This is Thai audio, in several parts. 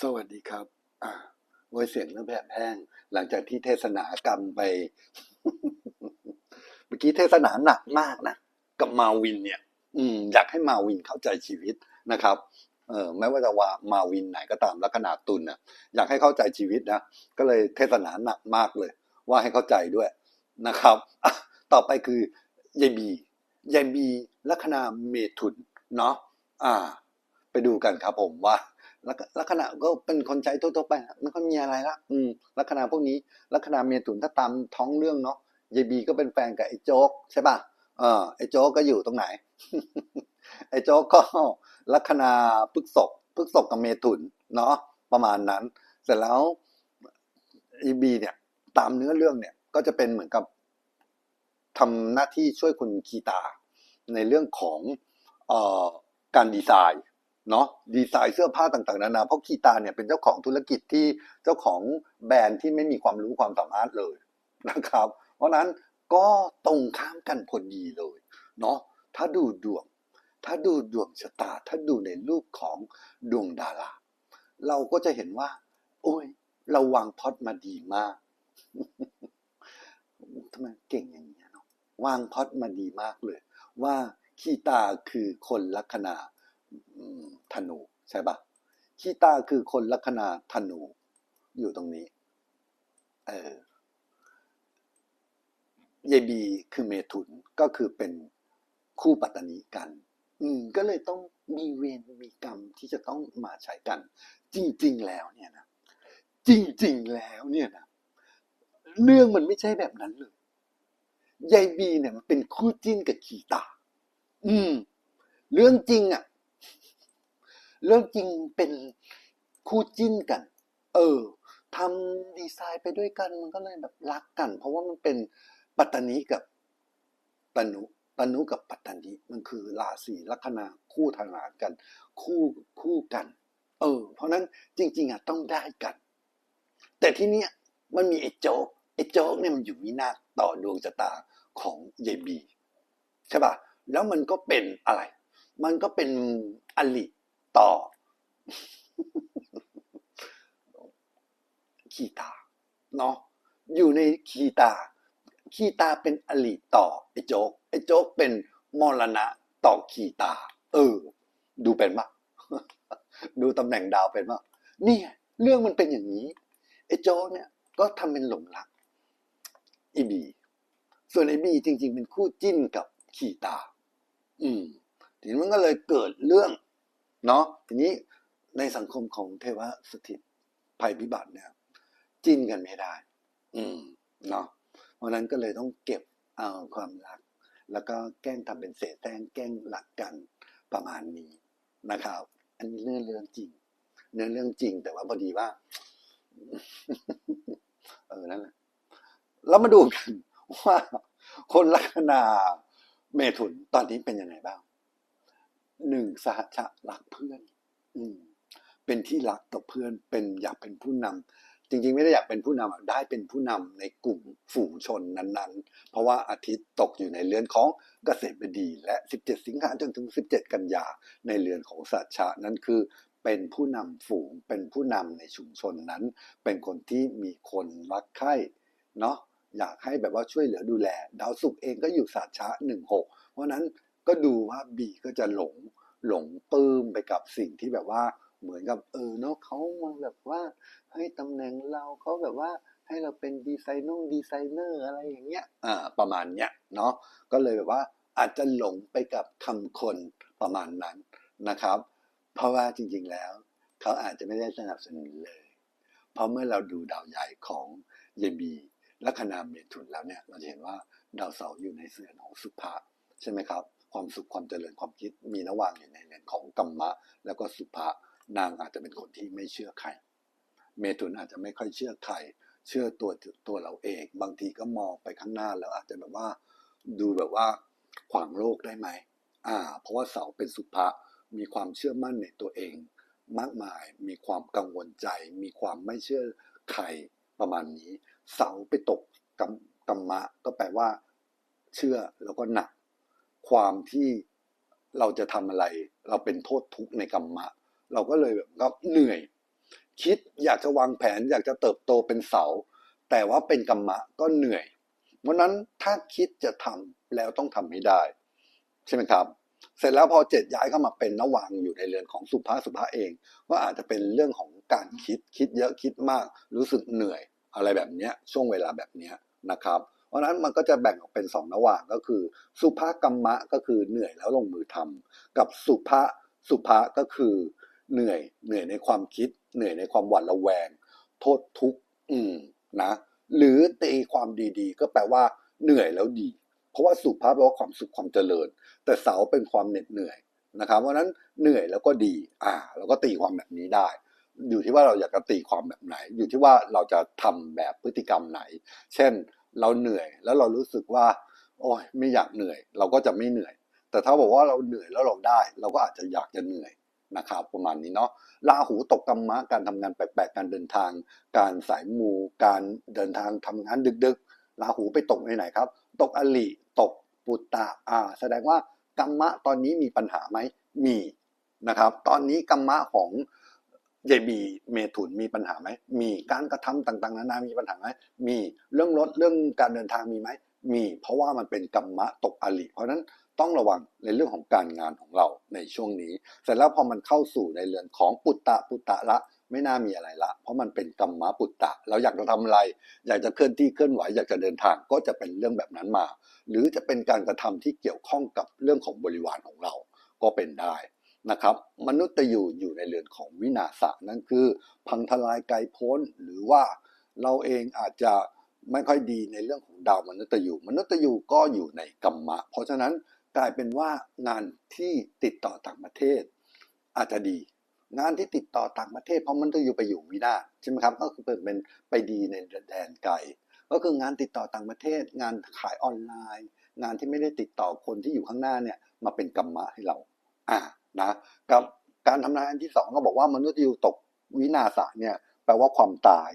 สวัสดีครับ อ่าวยเสียงเริ่มแบบแห้ง หลังจากที่เทศนากรรมไป เมื่อกี้เทศนาหนักมากนะ กับมาวินเนี่ย อืม อยากให้มาวินเข้าใจชีวิตนะครับ เออไม่ว่าจะว่ามาวินไหนก็ตามลักษณะตุลนะอยากให้เข้าใจชีวิตนะ ก็เลยเทศนาหนักมากเลย ว่าให้เข้าใจด้วยนะครับ ต่อไปคือยายบียายบีลัคนาเมถุนเนาะอ่า ไปดูกันครับผมว่า ลักลักษณะก็เป็นคนใจทั่วๆไปไม่ค่อยมีอะไรละอืมลักษณะพวกนี้ลักษณะเมถุนถ้าตามท้องเรื่องเนาะยายบีก็เป็นแฟนกับไอ้โจ๊กใช่ป่ะเออไอ้โจ๊กก็อยู่ตรงไหน ไอ้โจ๊กก็ลัคนาพฤกษกพฤกษกกับเมถุนเนาะประมาณนั้น เสร็จแล้วยายบีเนี่ยตามเนื้อเรื่องเนี่ยก็จะเป็นเหมือนกับทำหน้าที่ช่วยคุณคีตา ในเรื่องของเอ่อการดีไซน์ เนาะดีไซน์เสื้อผ้าต่างๆนานาเพราะคีตาเนี่ยเป็นเจ้าของธุรกิจที่เจ้าของแบรนด์ที่ไม่มีความรู้ความสามารถเลยนะครับ เพราะนั้นก็ตรงข้ามกันพอดีเลยเนาะถ้าดูดวง ถ้าดูดวงชะตา ถ้าดูในรูปของดวงดารา เราก็จะเห็นว่า โอ้ยเราวางพอดมาดีมากทำไมเก่งอย่างนี้ยเนาะวางพอดมาดีมากเลย ว่าคีตาคือคนลัคนา ธนูใช่ปะคีตาคือคนลัคนาธนูอยู่ตรงนี้ เออยายบีคือเมถุนก็คือเป็นคู่ปัตตานีกัน อืม ก็เลยต้องมีเวรมีกรรมที่จะต้องมาใช้กัน จริง ๆ แล้วเนี่ยนะจริง ๆ แล้วเนี่ยนะเรื่องมันไม่ใช่แบบนั้นเลยยายบีเนี่ยมันเป็นคู่จิ้นกับขีตา อืม เรื่องจริงอะ่ะ เรื่องจริงเป็นคู่จิ้นกัน เออทำดีไซน์ไปด้วยกันมันก็เลยแบบรักกัน เพราะว่ามันเป็นปัตตานีกับตนุตนุกับปัตตานีมันคือราศีลัคนาคู่ทางานกัน คู่คู่กัน เออ เพราะนั้นจริง ๆอะต้องได้กัน แต่ที่เนี้ยมันมีไอ้โจ๊กไอ้โจ๊กเนี่ยมันอยู่วินาศต่อดวงชะตาของยายบีใช่ป่ะแล้วมันก็เป็นอะไร มันก็เป็นอลิ ต่อขีตาเนาะอยู่ในขีตาขีตาเป็นอลิต่อไอ้โจ๊กไอ้โจ๊กเป็นมรณะต่อขีตา เออ ดูเป็นปะดูตำแหน่งดาวเป็นปะนี่เรื่องมันเป็นอย่างนี้ไอ้โจ๊กเนี่ย ก็ทำเป็นหลงรักอีบีส่วนไอ้บีจริง ๆ เป็นคู่จิ้นกับขีตา อืม ทีนี้มันก็เลยเกิดเรื่อง เนาะทีนี้ในสังคมของเทวสถิตภัยพิบัติเนี่ยจิ้นกันไม่ได้ อืมเนาะเพราะฉะนั้นก็เลยต้องเก็บเอาความรัก แล้วก็แกล้งทำเป็นเศษแต้งแกล้งหลักกันประมาณนี้นะครับ อันนี้เรื่องเรื่องจริง เนื้อเรื่องจริงแต่ว่าพอดีว่า เออนั่นแหละแล้วมาดูกันว่าคนลัคนาเมถุนตอนนี้เป็นยังไงบ้าง หนึ่งสหชะรักเพื่อน อืม เป็นที่รักต่อเพื่อนเป็นอยากเป็นผู้นำจริง ๆ ไม่ได้อยากเป็นผู้นำอะได้เป็นผู้นำในกลุ่มฝูงชนนั้นๆ เพราะว่าอาทิตย์ตกอยู่ในเรือนของเกษตรบดี และ 17 สิงหาจนถึง 17 กันยาในเรือนของสัตชะนั่นคือเป็นผู้นำฝูงเป็นผู้นำในชุมชนนั้น เป็นคนที่มีคนรักใคร่เนาะอยากให้แบบว่าช่วยเหลือดูแล ดาวศุกร์เองก็อยู่สัตชะหนึ่งหกเพราะนั้น ก็ดูว่าบีก็จะหลงหลงปลื้มไปกับสิ่งที่แบบว่าเหมือนกับเออเนาะเขามาแบบว่าให้ตำแหน่งเราเขาแบบว่าให้เราเป็นดีไซนอร์ดีไซเนอร์อะไรอย่างเงี้ยอ่าประมาณเนี้ยเนาะก็เลยแบบว่าอาจจะหลงไปกับคำคนประมาณนั้นนะครับ เพราะว่าจริงๆแล้ว เขาอาจจะไม่ได้สนับสนุนเลย เพราะเมื่อเราดูดาวใหญ่ของเยบีลัคนาเมถุนแล้วเนี่ยเราจะเห็นว่าดาวเสาร์อยู่ในเสือนของสุภาใช่ไหมครับ ความสุขความเจริญความคิดมีระหว่างอยู่ในเรือนของกัมมะ แล้วก็สุภานางอาจจะเป็นคนที่ไม่เชื่อใคร เมถุนอาจจะไม่ค่อยเชื่อใคร เชื่อตัวตัวเราเอง บางทีก็มองไปข้างหน้าแล้วอาจจะแบบว่า ดูแบบว่าขวางโลกได้ไหมอ่า เพราะว่าเสาเป็นสุภะมีความเชื่อมั่นในตัวเอง มากมาย มีความกังวลใจ มีความไม่เชื่อใครประมาณนี้ เสาไปตกกัมกัมมะก็แปลว่า เชื่อแล้วก็หนัก ความที่เราจะทำอะไร เราเป็นโทษทุกข์ในกัมมะ เราก็เลยแบบก็เหนื่อย คิดอยากจะวางแผนอยากจะเติบโตเป็นเสา แต่ว่าเป็นกรรมะก็เหนื่อย เพราะนั้นถ้าคิดจะทำแล้วต้องทำให้ได้ ใช่ไหมครับ เสร็จแล้วพอเจ็ดย้ายเข้ามาเป็นนวังอยู่ในเรือนของสุภาสุภาเอง ก็อาจจะเป็นเรื่องของการคิดคิดเยอะคิดมาก รู้สึกเหนื่อย อะไรแบบเนี้ยช่วงเวลาแบบเนี้ยนะครับ เพราะนั้นมันก็จะแบ่งออกเป็นสองระหว่างก็คือ สุภากรรมะก็คือเหนื่อยแล้วลงมือทำกับสุภาสุภาก็คือเหนื่อยเหนื่อยในความคิด เหนื่อยในความหวาดระแวง โทษทุกข์อืมนะ หรือตีความดีๆ ก็แปลว่าเหนื่อยแล้วดี เพราะว่าสุภาพแปลว่าความสุขความเจริญ แต่เสาเป็นความเหน็ดเหนื่อยนะครับเพราะนั้นเหนื่อยแล้วก็ดี อ่าเราก็ตีความแบบนี้ได้ อยู่ที่ว่าเราอยากจะตีความแบบไหน อยู่ที่ว่าเราจะทำแบบพฤติกรรมไหน เช่น เราเหนื่อย แล้วเรารู้สึกว่า โอ้ยไม่อยากเหนื่อย เราก็จะไม่เหนื่อย แต่ถ้าบอกว่าเราเหนื่อยแล้วเราได้ เราก็อาจจะอยากจะเหนื่อยนะครับประมาณนี้เนาะราหูตกกรรมะการทำงานแปลกๆการเดินทาง การสายมูการเดินทางทำงานดึกๆราหูไปตกในไหนครับ ตกอลิตกปุตตะอ่า แสดงว่ากรรมะตอนนี้มีปัญหาไหมมีนะครับ ตอนนี้กรรมะของ เยบีเมถุนมีปัญหาไหม มีการกระทำต่างๆ นานา มีปัญหาไหม มีเรื่องรถเรื่องการเดินทางมีไหม มี เพราะว่ามันเป็นกรรมะตกอลิเพราะฉะนั้นต้องระวังในเรื่องของการงานของเราในช่วงนี้ เสร็จแล้วพอมันเข้าสู่ในเรือนของปุตตะปุตตะละไม่น่ามีอะไรละ เพราะมันเป็นกรรมะปุตตะ เราอยากจะทำอะไร อยากจะเคลื่อนที่เคลื่อนไหว อยากจะเดินทางก็จะเป็นเรื่องแบบนั้นมา หรือจะเป็นการกระทำที่เกี่ยวข้องกับเรื่องของบริวารของเราก็เป็นได้ นะครับ มนุษย์อยู่อยู่ในเรือนของวินาศนั่นคือ พังทลายไกลโพ้นหรือว่าเราเองอาจจะไม่ค่อยดีในเรื่องของดาวมนุษย์อยู่มนุษย์อยู่ก็อยู่ในกรรมะ เพราะฉะนั้นกลายเป็นว่างานที่ติดต่อต่างประเทศ อาจจะดี งานที่ติดต่อต่างประเทศเพราะมันต้องอยู่ไปอยู่วินาศใช่ไหมครับก็คือเป็นไปดีในแดนไกลก็คืองานติดต่อต่างประเทศ งานขายออนไลน์ งานที่ไม่ได้ติดต่อคนที่อยู่ข้างหน้าเนี่ยมาเป็นกรรมะให้เราอ่า นะกับการทำงานอันที่สองก็บอกว่ามนุษย์ยูตกวินาศเนี่ยแปลว่าความตาย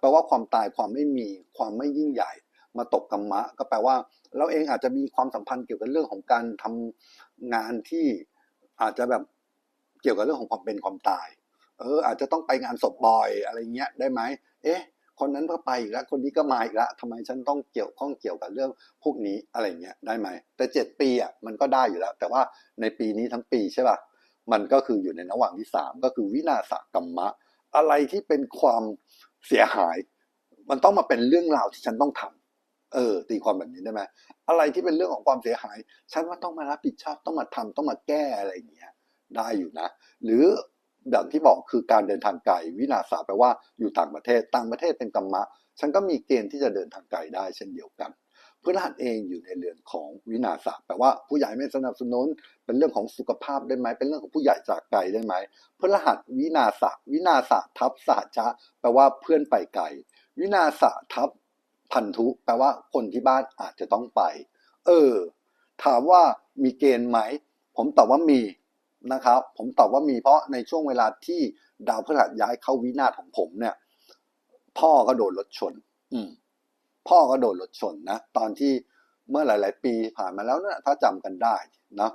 แปลว่าความตายความไม่มีความไม่ยิ่งใหญ่ มาตกกรรมะ ก็แปลว่า เราเองอาจจะมีความสัมพันธ์เกี่ยวกับเรื่องของการทำงานที่อาจจะแบบเกี่ยวกับเรื่องของความเป็นความตาย เออ อาจจะต้องไปงานศพบ่อยอะไรเงี้ยได้ไหมเอ๊ะ คนนั้นก็ไปอีกแล้วคนนี้ก็มาอีกแล้วทำไมฉันต้องเกี่ยวข้องเกี่ยวกับเรื่องพวกนี้อะไรเงี้ยได้ไหมแต่เจ็ดปีอะมันก็ได้อยู่แล้ว แต่ว่าในปีนี้ทั้งปีใช่ป่ะมันก็คืออยู่ในระหว่างที่สามก็คือวินาศกรรมะ อะไรที่เป็นความเสียหาย มันต้องมาเป็นเรื่องราวที่ฉันต้องทำเออตีความแบบนี้ได้ไหมอะไรที่เป็นเรื่องของความเสียหาย ฉันว่าต้องมารับผิดชอบต้องมาทำต้องมาแก้อะไรอย่างเงี้ยได้อยู่นะ หรือ อย่างที่บอกคือการเดินทางไกลวินาศาแปลว่าอยู่ต่างประเทศต่างประเทศเป็นกรรมะ ฉันก็มีเกณฑ์ที่จะเดินทางไกลได้เช่นเดียวกันพฤหัสเองอยู่ในเรือนของวินาศาแปลว่าผู้ใหญ่ไม่สนับสนุน เป็นเรื่องของสุขภาพได้ไหมเป็นเรื่องของผู้ใหญ่จากไกลได้ไหมพฤหัสวินาศาวินาศาทับสหชะแปลว่าเพื่อนไปไกลวินาศาทับพันธุแปลว่าคนที่บ้านอาจจะต้องไป เออ ถามว่ามีเกณฑ์ไหม ผมตอบว่ามี นะครับ ผมตอบว่ามีเพราะในช่วงเวลาที่ดาวพฤหัสย้ายเข้าวินาศของผมเนี่ย พ่อก็โดนรถชน อืม พ่อก็โดนรถชนนะ ตอนที่เมื่อหลาย ๆ ปีผ่านมาแล้วเนี่ยถ้าจำกันได้นะ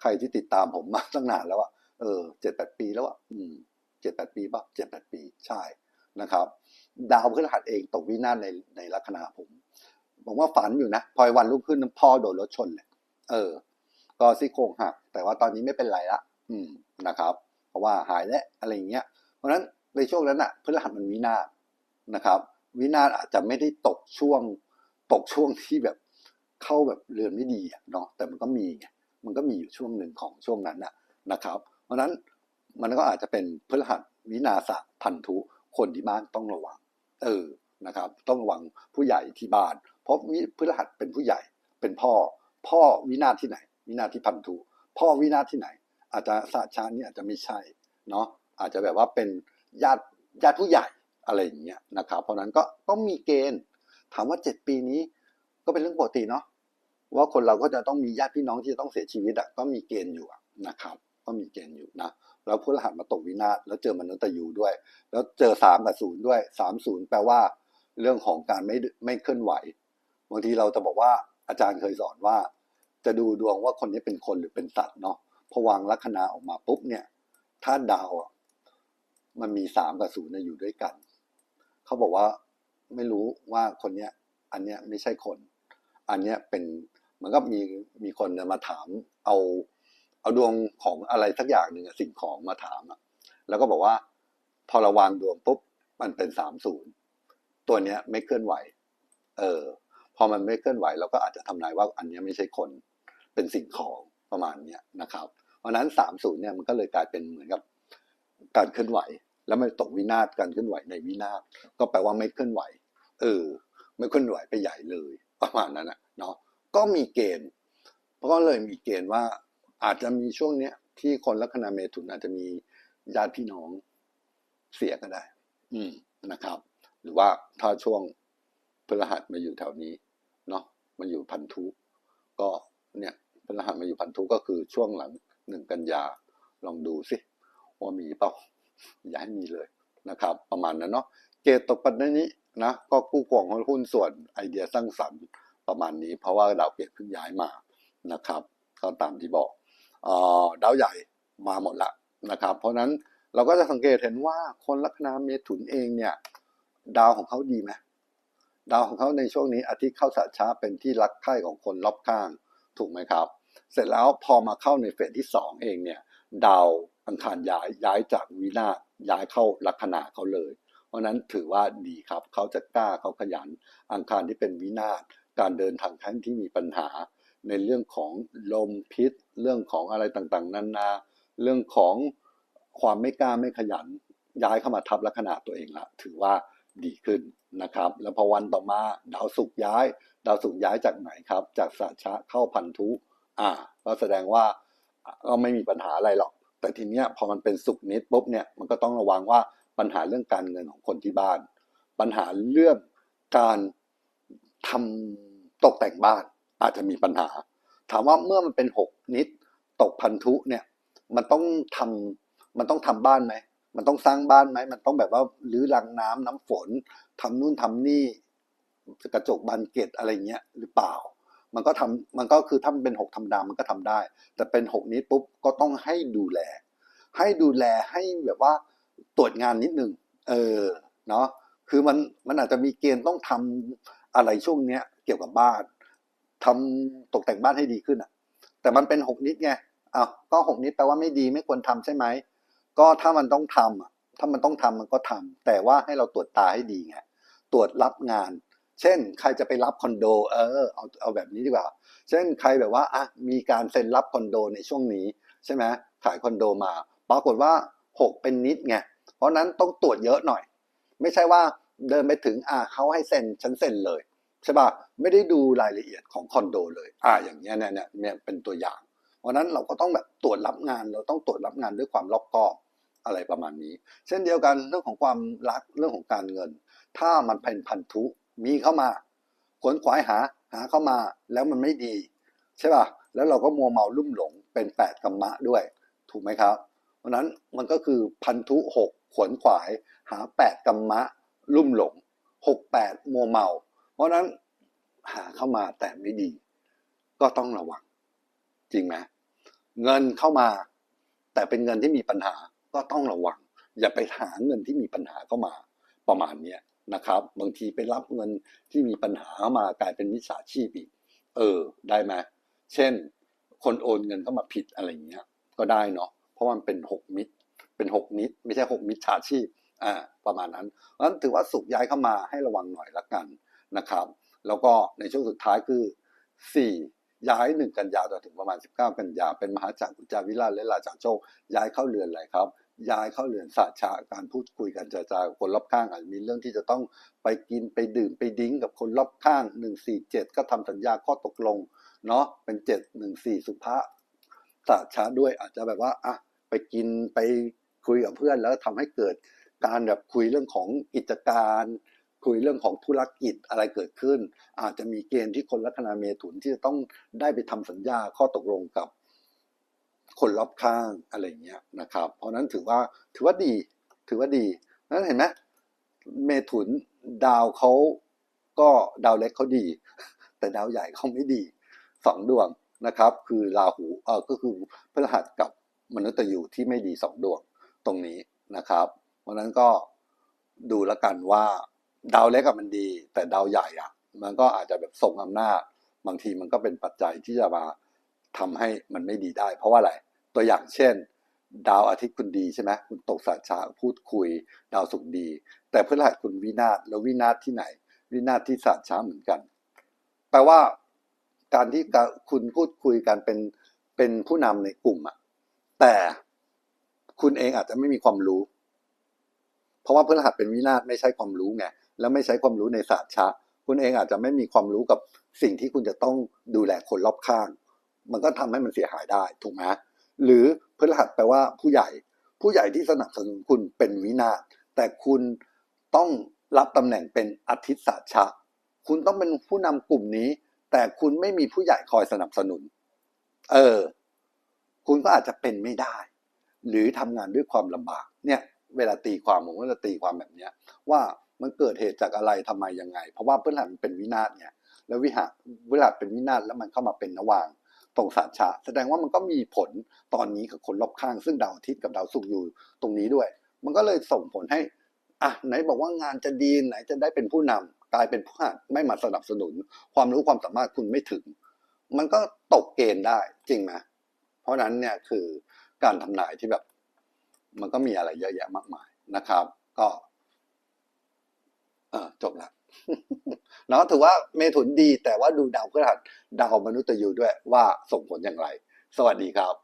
ใครที่ติดตามผมมาตั้งนานแล้วอะเออเจ็ดแปดปีแล้วอะอืมเจ็ดแปดปีป่ะเจ็ดแปดปีใช่นะครับ ดาวพฤหัสเองตกวินาศในในลัคนาผมผมว่าฝันอยู่นะพอวันรุ่งขึ้นพ่อโดนรถชนเลยเออ ก็ซี่โครงหักแต่ว่าตอนนี้ไม่เป็นไรละ อืมนะครับ เพราะว่าหายแล้วอะไรอย่างเงี้ย เพราะฉะนั้นในช่วงนั้นอะพฤหัสมันวินาศนะครับ วินาศอาจจะไม่ได้ตกช่วง ตกช่วงที่แบบเข้าแบบเรือนไม่ดีอะเนาะแต่มันก็มีไงมันก็มีอยู่ช่วงหนึ่งของช่วงนั้นน่ะนะครับ เพราะฉะนั้นมันก็อาจจะเป็นพฤหัสวินาศพันธุคนที่บ้านต้องระวัง เออนะครับ ต้องระวังผู้ใหญ่ที่บ้าน เพราะวิพฤหัสเป็นผู้ใหญ่เป็นพ่อ พ่อวินาศที่ไหน วินาศที่พันธุพ่อวินาศที่ไหน อาจจะสตร์ชาตินี่อาจจะไม่ใช่เนาะอาจจะแบบว่าเป็นญาติญาติผู้ใหญ่อะไรอย่างเงี้ยนะครับเพราะนั้นก็ต้องมีเกณฑ์ ถามว่าเจ็ดปีนี้ ก็เป็นเรื่องปกติเนาะว่าคนเราก็จะต้องมีญาติพี่น้องที่จะต้องเสียชีวิตอะก็มีเกณฑ์อยู่นะครับ ก็มีเกณฑ์อยู่นะแล้วพฤหัสมาตกวินาศแล้วเจอมนุษย์ยูด้วย แล้วเจอสามกับศูนย์ด้วยสามศูนย์แปลว่า เรื่องของการไม่ไม่เคลื่อนไหวบางทีเราจะบอกว่าอาจารย์เคยสอนว่า จะดูดวงว่าคนนี้เป็นคนหรือเป็นสัตว์เนาะ พอวางลัคนาออกมาปุ๊บเนี่ยถ้าดาวมันมีสามกับศูนย์อยู่ด้วยกัน เขาบอกว่าไม่รู้ว่าคนเนี้ย อันเนี้ยไม่ใช่คน อันเนี้ยเป็นมันก็มีมีคนมาถามเอา เอาดวงของอะไรสักอย่างหนึ่งสิ่งของมาถามอะแล้วก็บอกว่า พอเราวางดวงปุ๊บมันเป็นสามศูนย์ตัวเนี้ยไม่เคลื่อนไหว เออ พอมันไม่เคลื่อนไหวเราก็อาจจะทำนายว่าอันเนี้ยไม่ใช่คน เป็นสิ่งของ ประมาณนี้นะครับ เพราะนั้นสามศูนย์เนี่ยมันก็เลยกลายเป็นเหมือนกับการเคลื่อนไหว แล้วมันตกวินาศการเคลื่อนไหวในวินาศก็แปลว่าไม่เคลื่อนไหว เออ ไม่เคลื่อนไหวไปใหญ่เลย ประมาณนั้นนะเนาะก็มีเกณฑ์เพราะก็เลยมีเกณฑ์ว่าอาจจะมีช่วงเนี้ยที่คนลัคนาเมถุนอาจจะมีญาติพี่น้องเสียก็ได้ อืมนะครับ หรือว่าถ้าช่วงพฤหัสมาอยู่แถวนี้เนาะมาอยู่พันธุก็เนี่ย พฤหัสมาอยู่พันธุก็คือช่วงหลังหนึ่งกันยาลองดูสิว่ามีเปล่าอย่าให้มีเลยนะครับ ประมาณนั้นเนาะเกตตกปันนี้นะก็กู้กล่องหุ้นส่วนไอเดียสร้างสรรค์ประมาณนี้ เพราะว่าดาวเปลี่ยนเพิ่งย้ายมานะครับก็ตามที่บอกออดาวใหญ่มาหมดละนะครับ เพราะนั้นเราก็จะสังเกตเห็นว่าคนลัคนาเมถุนเองเนี่ย ดาวของเขาดีไหมดาวของเขาในช่วงนี้อาทิตย์เข้าสัตช้าเป็นที่รักใคร่ของคนรอบข้าง ถูกไหมครับ เสร็จแล้วพอมาเข้าในเฟสที่สองเองเนี่ยดาวอังคารย้ายย้ายจากวินาย้ายเข้าลัคนาเขาเลย เพราะนั้นถือว่าดีครับเขาจะกล้าเขาขยันอังคารที่เป็นวินาศการเดินทางครั้งที่มีปัญหา ในเรื่องของลมพิษ เรื่องของอะไรต่างๆนานาเรื่องของความไม่กล้าไม่ขยัน ย้ายเข้ามาทับลัคนาตัวเองละถือว่าดีขึ้นนะครับ แล้วพอวันต่อมาดาวศุกร์ย้าย ดาวศุกร์ย้ายจากไหนครับ จากสัชะเข้าพันธุ อ่าก็แสดงว่าก็ไม่มีปัญหาอะไรหรอก แต่ทีเนี้ยพอมันเป็นสุกนิดปุ๊บเนี่ยมันก็ต้องระวังว่าปัญหาเรื่องการเงินของคนที่บ้าน ปัญหาเรื่องการทำตกแต่งบ้านอาจจะมีปัญหา ถามว่าเมื่อมันเป็นหกนิดตกพันธุเนี่ยมันต้องทำมันต้องทำบ้านไหมมันต้องสร้างบ้านไหมมันต้องแบบว่ารื้อรังน้ำน้ำฝนทำนู่นทำนี่กระจกบานเกตอะไรเงี้ยหรือเปล่า มันก็ทำมันก็คือถ้ามันเป็นหกธรรมดามันก็ทำได้ แต่เป็นหกนี้ปุ๊บก็ต้องให้ดูแล ให้ดูแลให้แบบว่าตรวจงานนิดนึงเออเนาะคือมันมันอาจจะมีเกณฑ์ต้องทำอะไรช่วงเนี้ย เกี่ยวกับบ้านทำตกแต่งบ้านให้ดีขึ้นอะ แต่มันเป็นหกนิดไงอ้าวก็หกนิดแปลว่าไม่ดีไม่ควรทำใช่ไหมก็ถ้ามันต้องทำอะถ้ามันต้องทำมันก็ทำแต่ว่าให้เราตรวจตาให้ดีไงตรวจรับงาน เช่น ใครจะไปรับคอนโด เออเอาเอาแบบนี้ดีกว่า เช่นใครแบบว่าอะมีการเซ็นรับคอนโดในช่วงนี้ใช่ไหมขายคอนโดมา ปรากฏว่าหกเป็นนิดไงเพราะนั้นต้องตรวจเยอะหน่อย ไม่ใช่ว่าเดินไปถึงอะเขาให้เซ็นฉันเซ็นเลยใช่ป่ะไม่ได้ดูรายละเอียดของคอนโดเลย อ่าอย่างเงี้ยเนี่ยเนี่ยเนี่ยเป็นตัวอย่าง เพราะนั้นเราก็ต้องแบบตรวจรับงานเราต้องตรวจรับงานด้วยความรอบคอบอะไรประมาณนี้ เช่นเดียวกันเรื่องของความรักเรื่องของการเงิน ถ้ามันเป็นพันธุ มีเข้ามาขวนขวายหาหาเข้ามาแล้วมันไม่ดีใช่ป่ะแล้วเราก็มัวเมาลุ่มหลงเป็นแปดกรรมะด้วย ถูกไหมครับ เพราะนั้นมันก็คือพันธุหกขวนขวาย หาแปดกรรมะ ลุ่มหลงหกแปดมัวเมา เพราะนั้นหาเข้ามาแต่ไม่ดี ก็ต้องระวัง จริงไหมเงินเข้ามา แต่เป็นเงินที่มีปัญหาก็ต้องระวัง อย่าไปหาเงินที่มีปัญหาเข้ามาประมาณเนี้ย นะครับ บางทีไปรับเงินที่มีปัญหามากลายเป็นมิจฉาชีพอีก เออ ได้ไหมเช่น คนโอนเงินเข้ามาผิดอะไรเงี้ย ก็ได้เนาะ เพราะมันเป็นหกมิตร เป็นหกนิด ไม่ใช่หกมิจฉาชีพ อ่า ประมาณนั้นเพราะฉะนั้นถือว่าสุกย้ายเข้ามาให้ระวังหน่อยละกันนะครับ แล้วก็ในช่วงสุดท้ายคือสี่ย้ายหนึ่งกันยาจนถึงประมาณ 19 กันยา เป็นมหาจักรอุจจาวิราชและราชาโชคย้ายเข้าเรือนอะไรครับ ย้ายเข้าเรือนศาชาการพูดคุยกันเจรจาคนรอบข้างอาจมีเรื่องที่จะต้องไปกินไปดื่มไปดิ้งกับคนรอบข้าง147ก็ทำสัญญาข้อตกลงเนาะเป็น714สุภาศาชาด้วยอาจจะแบบว่าอะไปกินไปคุยกับเพื่อนแล้วทำให้เกิดการแบบคุยเรื่องของกิจการคุยเรื่องของธุรกิจอะไรเกิดขึ้น อาจจะมีเกณฑ์ที่คนลัคนาเมถุนที่จะต้องได้ไปทำสัญญาข้อตกลงกับ คนรอบข้างอะไรเงี้ยนะครับ เพราะนั้นถือว่าถือว่าดีถือว่าดีนั้นเห็นไหมเมถุนดาวเขาก็ดาวเล็กเขาดี แต่ดาวใหญ่เขาไม่ดีสองดวงนะครับ คือราหูเออก็คือพฤหัสกับมนุษย์ยูที่ไม่ดีสองดวงตรงนี้นะครับ เพราะนั้นก็ดูแล้วกันว่าดาวเล็กกับมันดี แต่ดาวใหญ่อะมันก็อาจจะแบบส่งอำนาจ บางทีมันก็เป็นปัจจัยที่จะมา ทำให้มันไม่ดีได้ เพราะว่าอะไร ตัวอย่างเช่น ดาวอาทิตย์คุณดีใช่ไหมคุณตกสัตว์ช้าพูดคุย ดาวศุกร์ดี แต่พฤหัสคุณวินาศแล้ววินาศที่ไหน วินาศที่สัตว์ช้าเหมือนกัน แปลว่าการที่คุณพูดคุยกันเป็นเป็นผู้นำในกลุ่มอะแต่คุณเองอาจจะไม่มีความรู้ เพราะว่าพฤหัสเป็นวินาศไม่ใช่ความรู้ไงแล้วไม่ใช้ความรู้ในศาสตร์ชะคุณเองอาจจะไม่มีความรู้กับสิ่งที่คุณจะต้องดูแลคนรอบข้าง มันก็ทำให้มันเสียหายได้ถูกไหมหรือพฤหัสแปลว่าผู้ใหญ่ ผู้ใหญ่ที่สนับสนุนคุณเป็นวินาศแต่คุณต้องรับตำแหน่งเป็นอาทิตย์ศาชะ คุณต้องเป็นผู้นำกลุ่มนี้ แต่คุณไม่มีผู้ใหญ่คอยสนับสนุน เออ คุณก็อาจจะเป็นไม่ได้ หรือทำงานด้วยความลำบาก เนี่ย เวลาตีความผมก็จะตีความแบบเนี้ย ว่ามันเกิดเหตุจากอะไรทำไมยังไง เพราะว่าพฤหัสมันเป็นวินาศเนี่ย แล้ววิหารพฤหัสเป็นวินาศแล้วมันเข้ามาเป็นนวาง ตรงสาชาแสดงว่ามันก็มีผลตอนนี้กับคนรอบข้าง ซึ่งดาวอาทิตย์กับดาวศุกร์อยู่ตรงนี้ด้วย มันก็เลยส่งผลให้อะไหนบอกว่างานจะดีไหนจะได้เป็นผู้นำกลายเป็นผู้หัดไม่มาสนับสนุน ความรู้ความสามารถคุณไม่ถึง มันก็ตกเกณฑ์ได้จริงไหมเพราะนั้นเนี่ยคือการทำนายที่แบบ มันก็มีอะไรเยอะแยะมากมายนะครับ ก็ เออจบละ เนาะถือว่าเมถุนดีแต่ว่าดูดาวพฤหัสดาวมนุษย์ยูด้วยว่าส่งผลอย่างไร สวัสดีครับ